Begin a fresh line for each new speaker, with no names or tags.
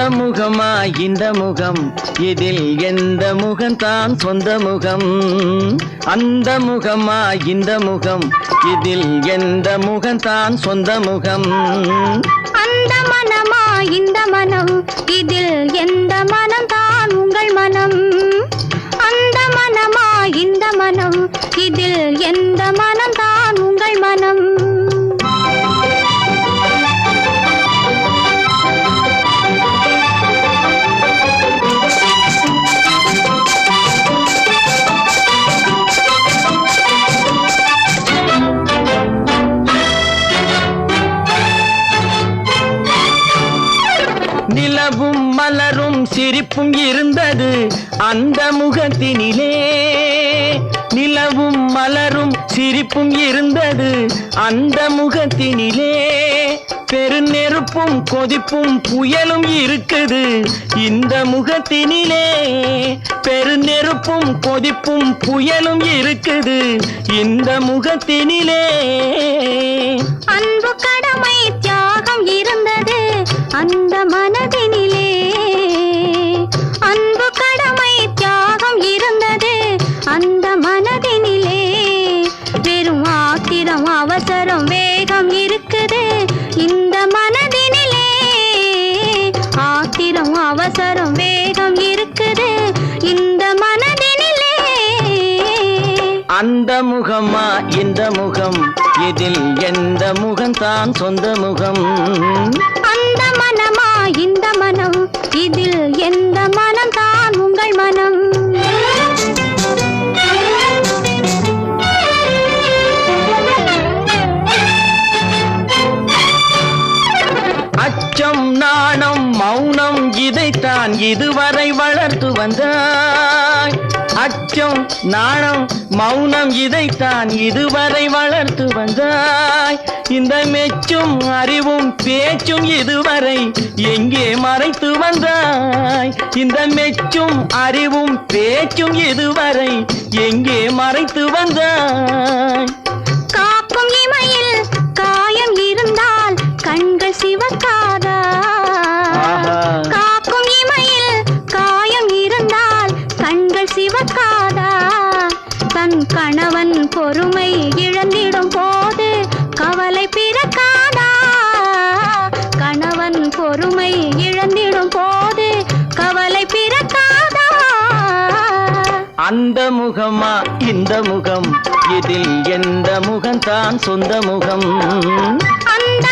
அந்த முகமா இந்த முகம்? இதில் எந்த முகம்தான் சொந்த முகம்? அந்த முகமா இந்த முகம்? இதில் எந்த முகம்தான் சொந்த முகம்?
அந்த மனமா இந்த
நிலவும் மலரும் சிரிப்பும் இருந்தது அந்த முகத்தினிலே. நிலவும் மலரும் சிரிப்பும் இருந்தது அந்த முகத்தினிலே. பெருநெருப்பும் கொதிப்பும் புயலும் இருக்குது இந்த முகத்தினிலே. பெருநெருப்பும் கொதிப்பும் புயலும் இருக்குது இந்த முகத்தினிலே.
அன்பு கடமை தியாகம் இருந்தது அந்த மன அந்த
முகமா இந்த முகம்? இதில் எந்த முகம் தான் சொந்த முகம்?
அந்த மனமா இந்த மனம்? இதில் எந்த மனம் தான் உங்கள்
இதைத்தான் இதுவரை வளர்த்து வந்தாய். அச்சம் நாணம் மௌனம் இதைத்தான் இதுவரை வளர்த்து வந்தாய். இந்த மெச்சும் அறிவும் பேச்சும் இதுவரை எங்கே மறைத்து வந்தாய்? இந்த மெச்சும் அறிவும் பேச்சும் இதுவரை எங்கே மறைத்து வந்தாய்?
பொறுமை இழந்திடும் போது கவலை பிறக்காதா? கணவன் பொறுமை இழந்திடும் போது கவலை பிறக்காதா?
அந்த முகமா இந்த முகம்? இதில் எந்த முகம்தான் சொந்த முகம்?
அந்த